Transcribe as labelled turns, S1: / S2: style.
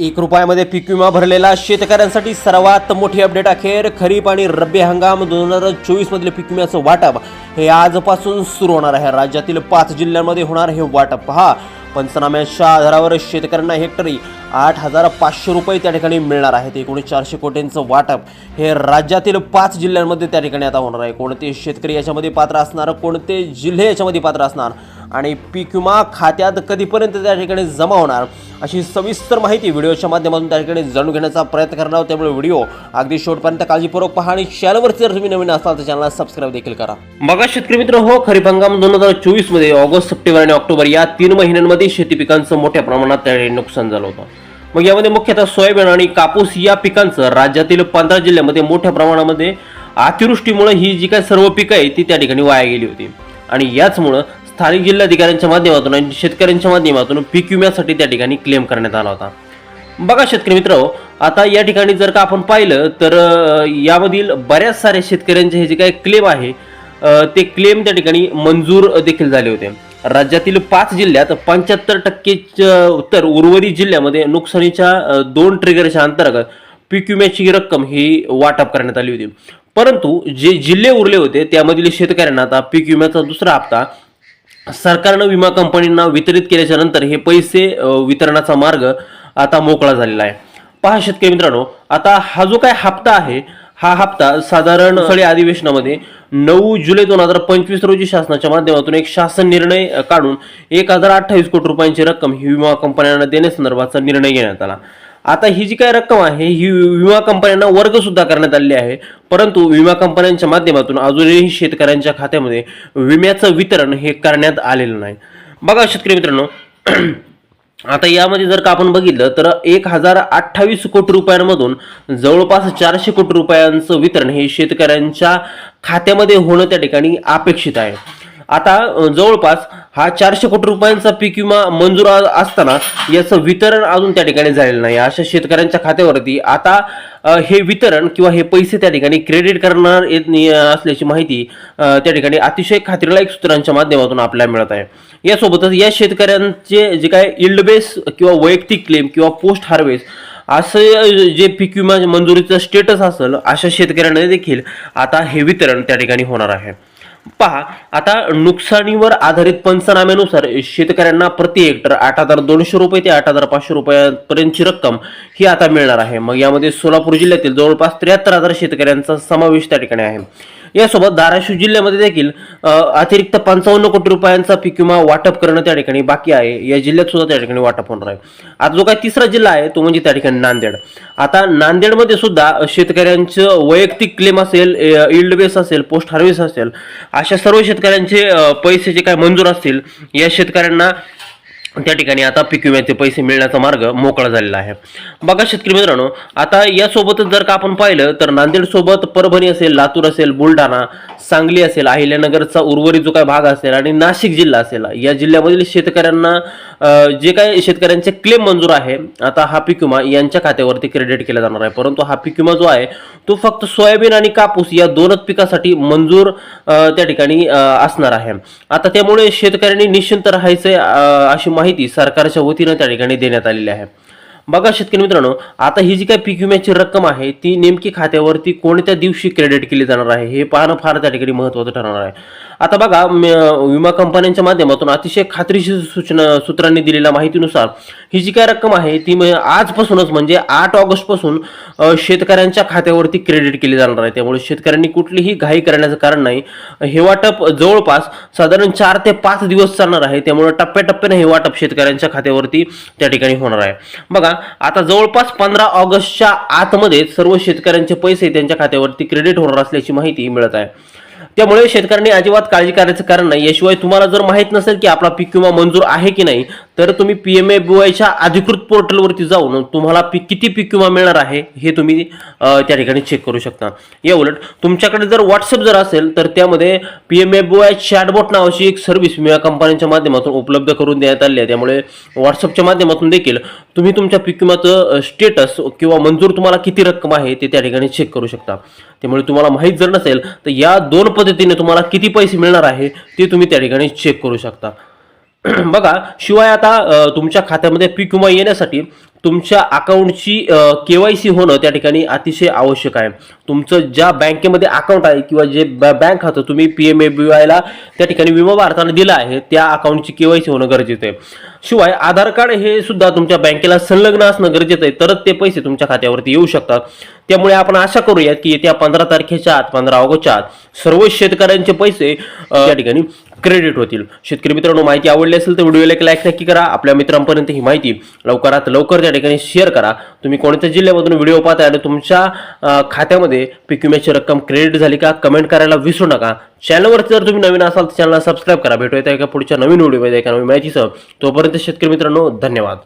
S1: एक रुपयामध्ये पीक विमा भरलेला शेतकऱ्यांसाठी सर्वात मोठी अपडेट अखेर खरीप आणि रब्बी हंगाम दोन हजार चोवीसमधले पीक विम्याचं वाटप. हे आजपासून सुरू होणार आहे. राज्यातील पाच जिल्ह्यांमध्ये होणार हे वाटप. पहा पंचनाम्याच्या आधारावर शेतकऱ्यांना हेक्टरी आठ हजार पाचशे रुपये त्या ठिकाणी मिळणार आहेत. एकूण चारशे कोटींचं वाटप हे राज्यातील पाच जिल्ह्यांमध्ये त्या ठिकाणी आता होणार आहे. कोणते शेतकरी याच्यामध्ये पात्र असणार कोणते जिल्हे याच्यामध्ये पात्र असणार? आणि पीक विमा खात्यात कधीपर्यंत त्या ठिकाणी जमा होणार? अशी सविस्तर माहिती व्हिडिओच्या माध्यमातून त्या ठिकाणी जाणून घेण्याचा प्रयत्न करणार आहोत. त्यामुळे व्हिडिओ अगदी शेवटपर्यंत काळजीपूर्वक पहा आणि चॅनलवरती जर तुम्ही नवीन असाल तर चॅनलला सबस्क्राईब देखील करा. बघा शेतकरी मित्र हो खरीप हंगाम दोन हजार चोवीसमध्ये ऑगस्ट सप्टेंबर आणि ऑक्टोबर या तीन महिन्यांमध्ये शेती पिकांचं मोठ्या प्रमाणात त्या ठिकाणी नुकसान झालं होतं. मग यामध्ये मुख्यतः सोयाबीन आणि कापूस या पिकांचं राज्यातील पंधरा जिल्ह्यामध्ये मोठ्या प्रमाणामध्ये अतिवृष्टीमुळे ही जी काही सर्व पिकं आहे ती त्या ठिकाणी वाया गेली होती. आणि याचमुळं स्थानिक जिल्हाधिकाऱ्यांच्या माध्यमातून आणि शेतकऱ्यांच्या माध्यमातून पीक विम्यासाठी त्या ठिकाणी क्लेम करण्यात आला होता. बघा शेतकरी मित्र आता या ठिकाणी जर का आपण पाहिलं तर यामधील बऱ्याच साऱ्या शेतकऱ्यांचे हे जे काही क्लेम आहे ते क्लेम त्या ठिकाणी मंजूर देखील झाले होते. राज्यातील पाच जिल्ह्यात पंच्याहत्तर टक्के तर उर्वरित जिल्ह्यामध्ये नुकसानीच्या दोन ट्रिगरच्या अंतर्गत पीक विम्याची रक्कम ही वाटप करण्यात आली होती. परंतु जे जिल्हे उरले होते त्यामधील शेतकऱ्यांना आता पीक विम्याचा दुसरा हप्ता सरकारनं विमा कंपनींना वितरित केल्याच्यानंतर हे पैसे वितरणाचा मार्ग आता मोकळा झालेला आहे. पहा शेतकरी मित्रांनो आता हा जो काय हप्ता आहे हा हप्ता साधारण सगळ्या अधिवेशनामध्ये नऊ जुलै दोन हजार पंचवीस रोजी शासनाच्या माध्यमातून एक शासन निर्णय काढून एक हजार अठ्ठावीस कोटी रुपयांची रक्कम ही विमा कंपन्यांना देण्यासंदर्भाचा निर्णय घेण्यात आला. आता ही जी काय रक्कम आहे ही विमा कंपन्यांना वर्ग सुद्धा करण्यात आलेली आहे. परंतु विमा कंपन्यांच्या माध्यमातून अजूनही शेतकऱ्यांच्या खात्यामध्ये विम्याचं वितरण हे करण्यात आलेलं नाही. बघा शेतकरी मित्रांनो आता यामध्ये जर का आपण बघितलं तर एक हजार अठ्ठावीस कोटी रुपयांमधून जवळपास चारशे कोटी रुपयांचं वितरण हे शेतकऱ्यांच्या खात्यामध्ये होणं त्या ठिकाणी अपेक्षित आहे. आता जवळपास हा चारशे कोटी रुपयांचा पीक विमा मंजूर असताना याचं वितरण अजून त्या ठिकाणी झालेलं नाही. अशा शेतकऱ्यांच्या खात्यावरती आता हे वितरण किंवा हे पैसे त्या ठिकाणी क्रेडिट करणार येत असल्याची माहिती त्या ठिकाणी अतिशय खात्रीलायक सूत्रांच्या माध्यमातून आपल्याला मिळत आहे. यासोबतच या शेतकऱ्यांचे जे काय इल्ड बेस किंवा वैयक्तिक क्लेम किंवा पोस्ट हार्वेस्ट असं जे पीक विमा मंजुरीचं स्टेटस असेल अशा शेतकऱ्यांना देखील आता हे वितरण त्या ठिकाणी होणार आहे. पहा आता नुकसानीवर आधारित पंचनाम्यानुसार शेतकऱ्यांना प्रति हेक्टर आठ हजार दोनशे रुपये ते आठ हजार पाचशे रुपयापर्यंतची रक्कम ही आता मिळणार आहे. मग यामध्ये सोलापूर जिल्ह्यातील जवळपास त्र्याहत्तर हजार शेतकऱ्यांचा समावेश त्या ठिकाणी आहे. यासोबत धाराशिव जिल्ह्यामध्ये देखील अतिरिक्त पंचावन्न कोटी रुपयांचा पीक विमा वाटप करणं त्या ठिकाणी बाकी आहे. या जिल्ह्यात सुद्धा त्या ठिकाणी वाटप होणार आहे. आता जो काय तिसरा जिल्हा आहे तो म्हणजे त्या ठिकाणी नांदेड. आता नांदेडमध्ये सुद्धा शेतकऱ्यांचं वैयक्तिक क्लेम असेल इल्ड बेस असेल पोस्ट हार्वेस्ट असेल अशा सर्व शेतकऱ्यांचे पैसे जे काय मंजूर असतील या शेतकऱ्यांना त्या ठिकाणी आता पीक विम्याचे पैसे मिळण्याचा मार्ग मोकळा झालेला आहे. बघा शेतकरी मित्रांनो आता यासोबतच जर का आपण पाहिलं तर नांदेडसोबत परभणी असेल लातूर असेल बुलढाणा सांगली असेल अहिल्यानगरचा उर्वरित जो काय भाग असेल आणि नाशिक जिल्हा असेल या जिल्ह्यामधील शेतकऱ्यांना जे काय शेतकऱ्यांचे क्लेम मंजूर आहे आता हा पीक विमा यांच्या खात्यावरती क्रेडिट केला जाणार आहे. परंतु हा पीक विमा जो आहे तो फक्त सोयाबीन आणि कापूस या दोनच पिकासाठी मंजूर त्या ठिकाणी असणार आहे. आता त्यामुळे शेतकऱ्यांनी निश्चिंत राहायचे अशी माहिती सरकारच्या वतीनं त्या ठिकाणी देण्यात आलेली आहे. बघा शेतकरी मित्रांनो आता ही जी काही पीक विम्याची रक्कम आहे ती नेमकी खात्यावरती कोणत्या दिवशी क्रेडिट केली जाणार आहे हे पाहणं फार त्या ठिकाणी महत्त्वाचं ठरणार आहे. आता बघा विमा कंपन्यांच्या माध्यमातून अतिशय खात्रीशीर सूचना सूत्रांनी दिलेल्या माहितीनुसार ही जी काय रक्कम आहे ती आजपासूनच म्हणजे आठ ऑगस्टपासून शेतकऱ्यांच्या खात्यावरती क्रेडिट केली जाणार आहे. त्यामुळे शेतकऱ्यांनी कुठलीही घाई करण्याचं कारण नाही. हे वाटप जवळपास साधारण चार ते पाच दिवस चालणार आहे. त्यामुळे टप्प्याटप्प्याने हे वाटप शेतकऱ्यांच्या खात्यावरती त्या ठिकाणी होणार आहे. बघा आता जवळपास पंधरा ऑगस्टच्या आतमध्ये सर्व शेतकऱ्यांचे पैसे त्यांच्या खात्यावरती क्रेडिट होणार असल्याची माहिती मिळत आहे. त्यामुळे शेतकऱ्यांनी अजिबात काळजी करायचं कारण नाही. याशिवाय तुम्हाला जर माहीत नसेल की आपला पीक विमा मंजूर आहे की नाही तर तुम्ही पी एम ए च्या अधिकृत पोर्टलवरती जाऊन तुम्हाला पी किती पीक विमा मिळणार आहे हे तुम्ही त्या ठिकाणी चेक करू शकता. या उलट तुमच्याकडे जर व्हॉट्सअप जर असेल तर त्यामध्ये पी एम ए चॅटबॉट नावाची एक सर्व्हिस विमा कंपन्यांच्या माध्यमातून उपलब्ध करून देण्यात आली आहे. त्यामुळे व्हॉट्सअपच्या माध्यमातून देखील तुम्ही तुमच्या पीक विमाचं स्टेटस किंवा मंजूर तुम्हाला किती रक्कम आहे ते त्या ठिकाणी चेक करू शकता. त्यामुळे तुम्हाला माहीत जर नसेल तर या दोन पद्धतीने तुम्हाला किती पैसे मिळणार आहे ते तुम्ही त्या ठिकाणी चेक करू शकता. बघा शिवाय आता तुमच्या खात्यामध्ये पीक विमा येण्यासाठी तुमच्या अकाउंटची के वाय सी होणं त्या ठिकाणी अतिशय आवश्यक आहे. तुमचं ज्या बँकेमध्ये अकाउंट आहे किंवा जे बँक खातं तुम्ही पी एम ए बी वायला त्या ठिकाणी विमा भारतानं दिला आहे. त्या अकाउंटची के वाय सी होणं गरजेचं आहे. शिवाय आधार कार्ड हे सुद्धा तुमच्या बँकेला संलग्न असणं गरजेचं आहे. तरच ते पैसे तुमच्या खात्यावरती येऊ शकतात. त्यामुळे आपण आशा करूयात की येत्या पंधरा तारखेच्या आत पंधरा ऑगस्टच्या आत सर्व शेतकऱ्यांचे पैसे त्या ठिकाणी क्रेडिट होतील. शेतकरी मित्रांनो माहिती आवडली असेल तर व्हिडिओला एक लाईक नक्की करा. आपल्या मित्रांपर्यंत ही माहिती लवकरात लवकर त्या ठिकाणी शेअर करा. तुम्ही कोणत्या जिल्ह्यामधून व्हिडिओ पाहताय आणि तुमच्या खात्यामध्ये पीक विम्याची रक्कम क्रेडिट झाली का कमेंट करायला विसरू नका. चॅनलवरती जर तुम्ही नवीन असाल तर चॅनलला सबस्क्राईब करा. भेटूया एका पुढच्या नवीन व्हिडिओमध्ये एका नवीन माहितीसह. तोपर्यंत शेतकरी मित्रांनो धन्यवाद.